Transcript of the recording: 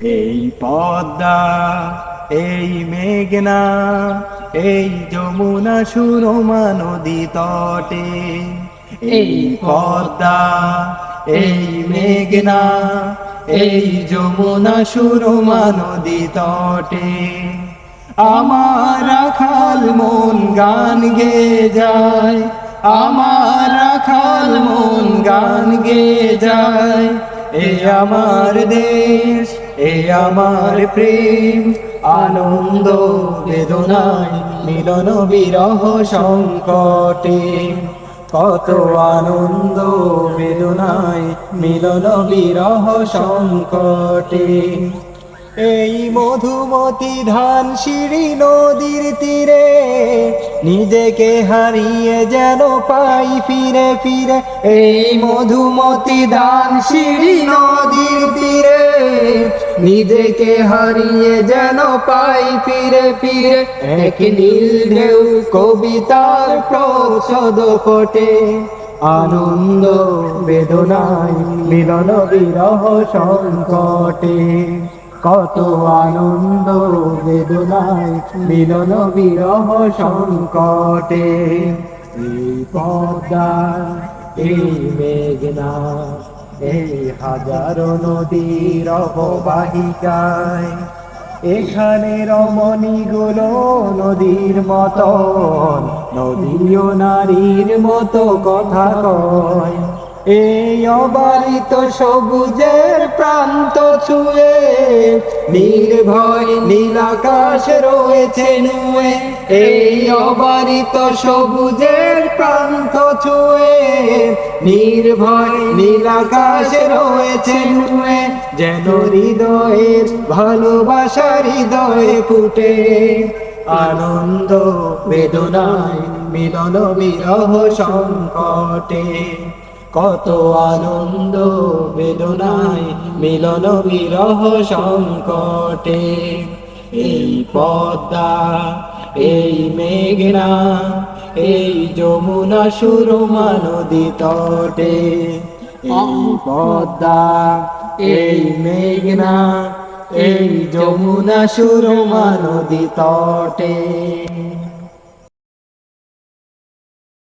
এই পদ্মা, এই মেঘনা, এই যমুনা সুরমা নদী তটে। এই পদ্মা, এই মেঘনা, এই যমুনা সুরমা নদী তটে। আমার রাখাল মন গান গে যায়, আমার রাখাল মন গান গে যায়। এ আমার দেশ এ আমার প্রেম, আনন্দ, বেদনায় মিলন বিরহ সংকটে। কত আনন্দ, বেদনায় মিলন বিরহ সংকটে। এই মধুমতি ধান সিঁড়ি নদীর তীরে, নিজেকে হারিয়ে যেন পাই ফিরে ফিরে। এই মধুমতি ধান সিঁড়ি নদীর তীরে। নিজেকে হারিয়ে যেন পাই ফিরে ফিরে। এক নীল ঢেউ কবিতার প্রচ্ছদ ফোটে। আনন্দ, বেদনায় মিলন বিরহ সংকটে। কত আনন্দ, বেদনায় মিলন বিরহ সংকটে। এই পদ্মা এই মেঘনা এই হাজারো নদীর অববাহিকায়, এখানে রমণীগুলো নদীর মতন নদীয় নারীর মতো কথা কয়। এই অবারিত সবুজের প্রান্ত ছুঁয়ে নির্ভয় নীলাকাশ রয়েছে নুয়ে। এই অবারিত সবুজের প্রান্ত ছুঁয়ে নির্ভয় নীলাকাশ রয়েছে নুয়ে। যেন হৃদয়ের ভালোবাসা হৃদয়ে ফুটে। আনন্দ বেদনায় মিলন বিরহ সংকটে। কত আনন্দ, বেদনায় মিলন বিরহ সংকটে। এই পদ্মা, এই মেঘনা, এই যমুনা সুরমা নদী তটে। এই পদ্মা, এই মেঘনা, এই যমুনা সুরমা নদী তটে।